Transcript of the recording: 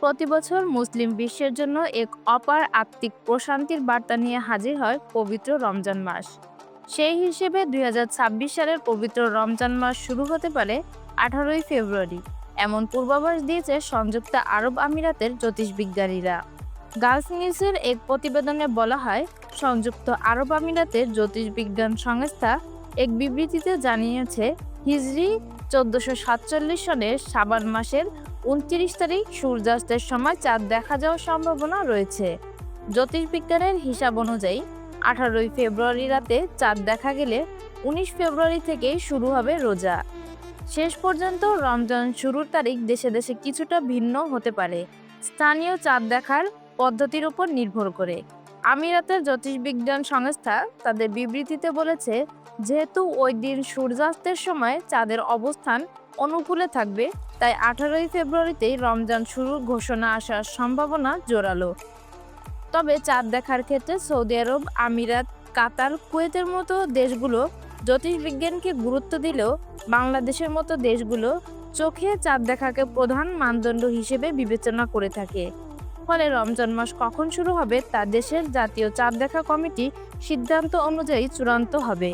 প্রতি বছর মুসলিম বিশ্বের জন্য এক অপার আত্মিক প্রশান্তির বার্তা নিয়ে হাজির হয় পবিত্র রমজান মাস। সেই হিসেবে দুই সালের পবিত্র রমজান মাস শুরু হতে পারে আঠারোই ফেব্রুয়ারি। এমন পূর্বাভাস দিয়েছে সংযুক্ত আরব আমিরাতের জ্যোতিষবিজ্ঞানীরা। গালস নিউজের এক প্রতিবেদনে বলা হয়, সংযুক্ত আরব আমিরাতের জ্যোতিষবিজ্ঞান সংস্থা এক বিবৃতিতে জানিয়েছে, হিজরি চোদ্দশো সাতচল্লিশ সনের সাবান মাসের উনত্রিশ তারিখ সূর্যাস্তের সময় চাঁদ দেখা যাওয়ার সম্ভাবনা রয়েছে। জ্যোতির্বিজ্ঞানের হিসাব অনুযায়ী আঠারোই ফেব্রুয়ারি রাতে চাঁদ দেখা গেলে উনিশ ফেব্রুয়ারি থেকেই শুরু হবে রোজা। শেষ পর্যন্ত রমজান শুরুর তারিখ দেশে দেশে কিছুটা ভিন্ন হতে পারে। স্থানীয় চাঁদ দেখার পদ্ধতির উপর নির্ভর করে। আমিরাতের জ্যোতিষবিজ্ঞান সংস্থা তাদের বিবৃতিতে বলেছে, যেহেতু ওই দিন সূর্যাস্তের সময় চাঁদের অবস্থান অনুকূলে থাকবে, তাই আঠারোই ফেব্রুয়ারিতেই রমজান শুরুর ঘোষণা আসার সম্ভাবনা জোরালো। তবে চাঁদ দেখার ক্ষেত্রে সৌদি আরব, আমিরাত, কাতার, কুয়েতের মতো দেশগুলো জ্যোতিষবিজ্ঞানকে গুরুত্ব দিলেও বাংলাদেশের মতো দেশগুলো চোখে চাঁদ দেখাকে প্রধান মানদণ্ড হিসেবে বিবেচনা করে থাকে। ফলে রমজান মাস কখন শুরু হবে তা দেশের জাতীয় চাঁদ দেখা কমিটি সিদ্ধান্ত অনুযায়ী চূড়ান্ত হবে।